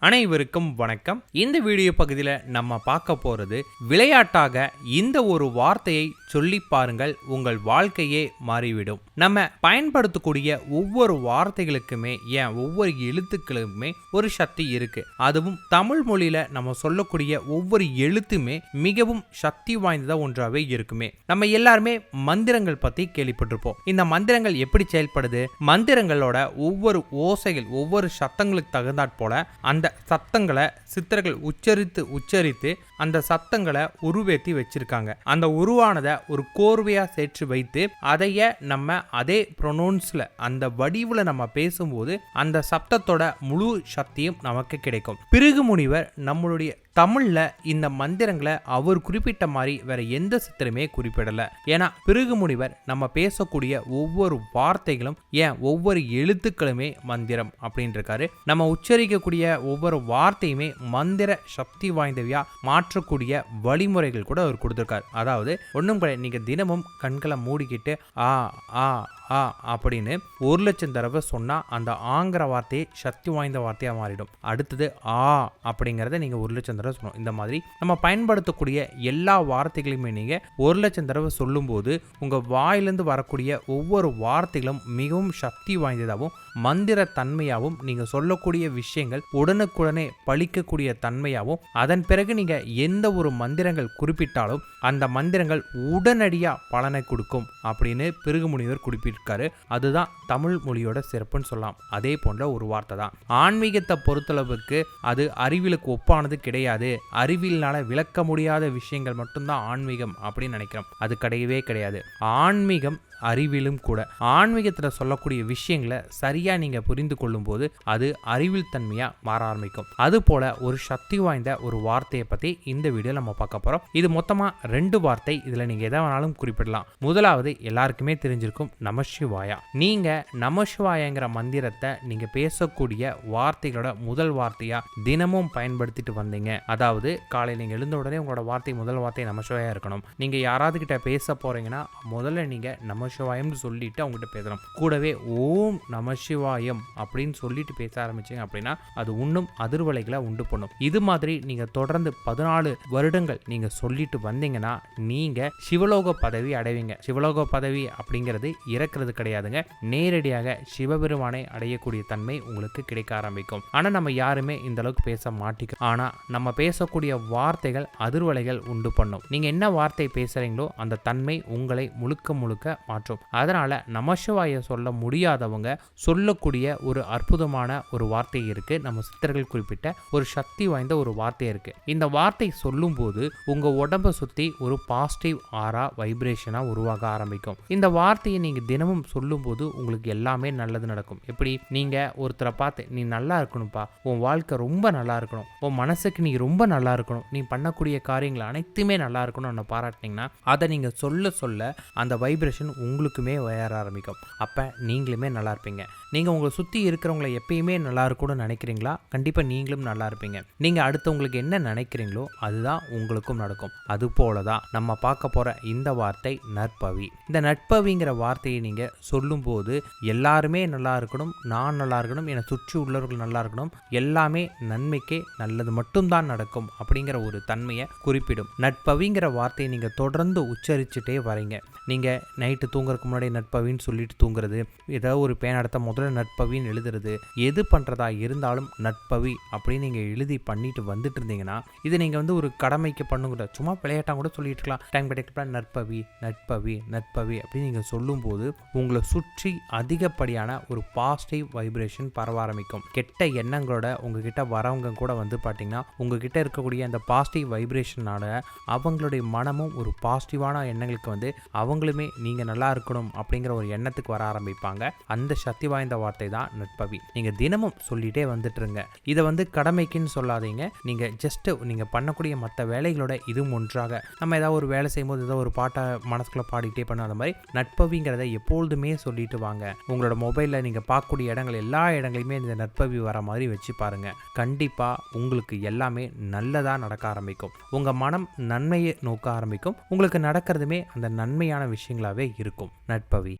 அனைவருக்கும் வணக்கம். இந்த வீடியோ பகுதியில் நம்ம பார்க்க போறது விளையாட்டாக இந்த ஒரு வார்த்தையை சொல்லி பாருங்கள் உங்கள் வாழ்க்கையே மாறிவிடும். நம்ம பயன்படுத்தக்கூடிய ஒவ்வொரு வார்த்தைகளுக்குமே ஏன் ஒவ்வொரு எழுத்துக்களுக்குமே ஒரு சக்தி இருக்கு. அதுவும் தமிழ் மொழியில நம்ம சொல்லக்கூடிய ஒவ்வொரு எழுத்துமே மிகவும் சக்தி வாய்ந்ததா ஒன்றாவே இருக்குமே. நம்ம எல்லாருமே மந்திரங்கள் பத்தி கேள்விப்பட்டிருப்போம். இந்த மந்திரங்கள் எப்படி செயல்படுது? மந்திரங்களோட ஒவ்வொரு ஓசைகள் ஒவ்வொரு சத்தங்களுக்கு தகுந்தாற் போல அந்த சத்தங்களை சித்தர்கள் உச்சரித்து உச்சரித்து அந்த சத்தங்களை உருவேத்தி வச்சிருக்காங்க. அந்த உருவானதை ஒரு கோர்வையா சேர்த்து வைத்து அதைய நம்ம அதே ப்ரொனவுன்ஸ்ல அந்த வடிவுல நம்ம பேசும்போது அந்த சப்தத்தோட முழு சக்தியும் நமக்கு கிடைக்கும். பிறகு முனிவர் நம்மளுடைய தமிழ்ல இந்த மந்திரங்களை அவர் குறிப்பிட்ட மாதிரி வேற எந்த சித்திரமே குறிப்பிடல. ஏன்னா பிறகு முனிவர் நம்ம பேசக்கூடிய ஒவ்வொரு வார்த்தைகளும் ஏன் ஒவ்வொரு எழுத்துக்களுமே மந்திரம் அப்படின்ட்டு இருக்காரு நம்ம உச்சரிக்கக்கூடிய ஒவ்வொரு வார்த்தையுமே மந்திர சக்தி வாய்ந்தவையா மாற்றக்கூடிய வழிமுறைகள் கூட அவர் கொடுத்துருக்காரு. அதாவது ஒன்றும் கிடையாது. நீங்கள் தினமும் கண்களை மூடிக்கிட்டு ஆ ஆ ஆ அப்படின்னு ஒரு லட்சம் தடவை சொன்னால் அந்த ஆங்கிற வார்த்தையை சக்தி வாய்ந்த வார்த்தையாக மாறிடும். அடுத்தது ஆ அப்படிங்கிறத நீங்கள் ஒரு லட்சம் தடவை சொல்லணும். இந்த மாதிரி நம்ம பயன்படுத்தக்கூடிய எல்லா வார்த்தைகளையுமே நீங்கள் ஒரு லட்சம் தடவை சொல்லும்போது உங்கள் வாயிலிருந்து வரக்கூடிய ஒவ்வொரு வார்த்தைகளும் மிகவும் சக்தி வாய்ந்ததாகவும் மந்திர தன்மையாகவும் நீங்கள் சொல்லக்கூடிய விஷயங்கள் உடனுக்குடனே பழிக்கக்கூடிய தன்மையாகவும் அதன் பிறகு நீங்கள் எந்த ஒரு மந்திரங்கள் குறிப்பிட்டாலும் அந்த மந்திரங்கள் உடனடியாக பலனை கொடுக்கும் அப்படின்னு பிறகு முனிவர் குறிப்பிட்டிருக்காரு. அதுதான் தமிழ் மொழியோட சிறப்புன்னு சொல்லலாம். அதே போன்ற ஒரு வார்த்தை தான். ஆன்மீகத்தை பொறுத்தளவுக்கு அது அறிவியலுக்கு ஒப்பானது கிடையாது. அறிவியல்னால விளக்க முடியாத விஷயங்கள் மட்டும்தான் ஆன்மீகம் அப்படின்னு நினைக்கிறோம். அது கிடையவே கிடையாது. ஆன்மீகம் அறிவிலும் கூட. ஆன்மீகத்தில் சொல்லக்கூடிய விஷயங்களை சரியாக நீங்கள் புரிந்து கொள்ளும்போது அது அறிவில் தன்மையாக மாற ஆரம்பிக்கும். அதுபோல ஒரு சக்தி வாய்ந்த ஒரு வார்த்தையை பற்றி இந்த வீடியோ நம்ம பார்க்க போகிறோம் இது மொத்தமாக ரெண்டு வார்த்தை. இதில் நீங்கள் எதை வேணாலும் குறிப்பிடலாம். முதலாவது எல்லாருக்குமே தெரிஞ்சிருக்கும் நமசிவாயா நீங்கள் நமசிவாயங்கிற மந்திரத்தை நீங்கள் பேசக்கூடிய வார்த்தைகளோட முதல் வார்த்தையாக தினமும் பயன்படுத்திட்டு வந்தீங்க. அதாவது காலையில் நீங்கள் எழுந்த உடனே உங்களோட வார்த்தை முதல் வார்த்தை நமசிவாயா இருக்கணும். நீங்கள் யாராவது கிட்ட பேச போகிறீங்கன்னா முதல்ல நீங்கள் நமசிவாயம்னு சொல்லிட்டு அவங்ககிட்ட பேசலாம் கூடவே ஓம் நமசிவாயம் அப்படின்னு சொல்லிட்டு பேச ஆரம்பிச்சிங்க அப்படின்னா அது இன்னும் அதிர்வலைகளை உண்டு பண்ணும். இது மாதிரி நீங்கள் தொடர்ந்து பதினாலு வருடங்கள் நீங்கள் சொல்லிட்டு வந்தீங்கன்னா நீங்கள் சிவலோக பதவி அடைவீங்க. சிவலோக பதவி அப்படிங்கிறது இறக்குறது கிடையாதுங்க. நேரடியாக சிவபெருமானை அடையக்கூடிய தன்மை உங்களுக்கு கிடைக்க ஆரம்பிக்கும். ஆனால் நம்ம யாருமே இந்த அளவுக்கு பேச மாட்டிக்கும் ஆனால் நம்ம பேசக்கூடிய வார்த்தைகள் அதிர்வலைகள் உண்டு பண்ணும். நீங்கள் என்ன வார்த்தை பேசுகிறீங்களோ அந்த தன்மை உங்களை முழுக்க முழுக்க மாற்றும். அதனால நமசிவாய சொல்ல முடியாதவங்க சொல்லக்கூடிய ஒரு அற்புதமான ஒரு வார்த்தை இருக்கு. நம்ம சித்தர்கள் குறிப்பிட்ட ஒரு சக்தி வாய்ந்த ஒரு வார்த்தை இருக்கு. இந்த வார்த்தை சொல்லும்போது உங்க உடம்ப சுத்தி ஒரு பாசிட்டிவ் ஆரா வைப்ரேஷனா உருவாக ஆரம்பிக்கும். இந்த வார்த்தையை நீங்க தினமும் சொல்லும்போது உங்களுக்கு எல்லாமே நல்லது நடக்கும். எப்படி? நீங்க ஒருத்தரை பார்த்து நீ நல்லா இருக்கணும்ப்பா. உன் வாழ்க்கை ரொம்ப நல்லா இருக்கணும். உன் மனசுக்கு நீ ரொம்ப நல்லா இருக்கணும். நீ பண்ணக்கூடிய காரியங்கள் அனைத்துமே நல்லா இருக்கணும்னு பாராட்டினீங்கன்னா அதை நீங்க சொல்ல சொல்ல அந்த வைப்ரேஷன் உங்களுக்குமே வயர ஆரம்பிக்கும். அப்போ நீங்களுமே நல்லா இருப்பீங்க. நீங்கள் உங்களை சுற்றி இருக்கிறவங்களை எப்பயுமே நல்லா இருக்கணும்னு நினைக்கிறீங்களா? கண்டிப்பாக நீங்களும் நல்லா இருப்பீங்க. நீங்கள் அடுத்தவங்களுக்கு என்ன நினைக்கிறீங்களோ அதுதான் உங்களுக்கும் நடக்கும். அதுபோல தான் நம்ம பார்க்க போகிற இந்த வார்த்தை நற்பவி. இந்த நட்பவிங்கிற வார்த்தையை நீங்கள் சொல்லும்போது எல்லாருமே நல்லா இருக்கணும் நான் நல்லா இருக்கணும் என்னை சுற்றி உள்ளவர்கள் நல்லா இருக்கணும் எல்லாமே நன்மைக்கே நல்லது மட்டும்தான் நடக்கும் அப்படிங்கிற ஒரு தன்மையை குறிப்பிடும். நட்பவிங்கிற வார்த்தையை நீங்கள் தொடர்ந்து உச்சரிச்சுட்டே வரீங்க. நீங்கள் நைட்டு தூங்குறதுக்கு முன்னாடி நட்பவின்னு சொல்லிட்டு தூங்குறது ஏதோ ஒரு பேனடத்தை அடுத்த முதல்ல நட்பவின்னு எழுதுறது. எது பண்ணுறதா இருந்தாலும் நட்பவி அப்படின்னு நீங்கள் எழுதி பண்ணிட்டு வந்துட்டு இருந்தீங்கன்னா இது நீங்கள் வந்து ஒரு கடமைக்கு பண்ணுங்கிற சும்மா விளையாட்டாக கூட சொல்லிட்டு இருக்கலாம். டைம் கிடைக்கப்ப நட்பவி நட்பவி நட்பவி அப்படின்னு நீங்கள் சொல்லும்போது உங்களை சுற்றி அதிகப்படியான ஒரு பாசிட்டிவ் வைப்ரேஷன் பரவ ஆரம்பிக்கும். கெட்ட எண்ணங்களோட உங்ககிட்ட வரவங்க கூட வந்து பார்த்தீங்கன்னா உங்ககிட்ட இருக்கக்கூடிய அந்த பாசிட்டிவ் வைப்ரேஷனால அவங்களுடைய மனமும் ஒரு பாசிட்டிவான எண்ணங்களுக்கு வந்து அவங்களுமே நீங்கள் நல்லா இருக்கணும் அப்படிங்கிற ஒரு எண்ணத்துக்கு வர ஆரம்பிப்பாங்க. அந்த சக்தி வாய்ந்த வார்த்தை தான் நட்பவி. நீங்கள் தினமும் சொல்லிகிட்டே வந்துட்டுருங்க. இதை வந்து கடமைக்குன்னு சொல்லாதீங்க. நீங்கள் ஜஸ்ட்டு நீங்கள் பண்ணக்கூடிய மற்ற வேலைகளோட இதுவும் ஒன்றாக. நம்ம ஏதாவது ஒரு வேலை செய்யும்போது ஏதோ ஒரு பாட்டை மனசுக்குள்ளே பாடிக்கிட்டே பண்ண அந்த மாதிரி நட்பவிங்கிறத எப்பொழுதுமே சொல்லிட்டு வாங்க. உங்களோட மொபைலில் நீங்கள் பார்க்கக்கூடிய இடங்கள் எல்லா இடங்களையுமே இந்த நட்பவி வர மாதிரி வச்சு பாருங்கள் கண்டிப்பாக உங்களுக்கு எல்லாமே நல்லதாக நடக்க ஆரம்பிக்கும். உங்கள் மனம் நன்மையை நோக்க ஆரம்பிக்கும். உங்களுக்கு நடக்கிறதுமே அந்த நன்மையான விஷயங்களாகவே இருக்கும். நட்பவி.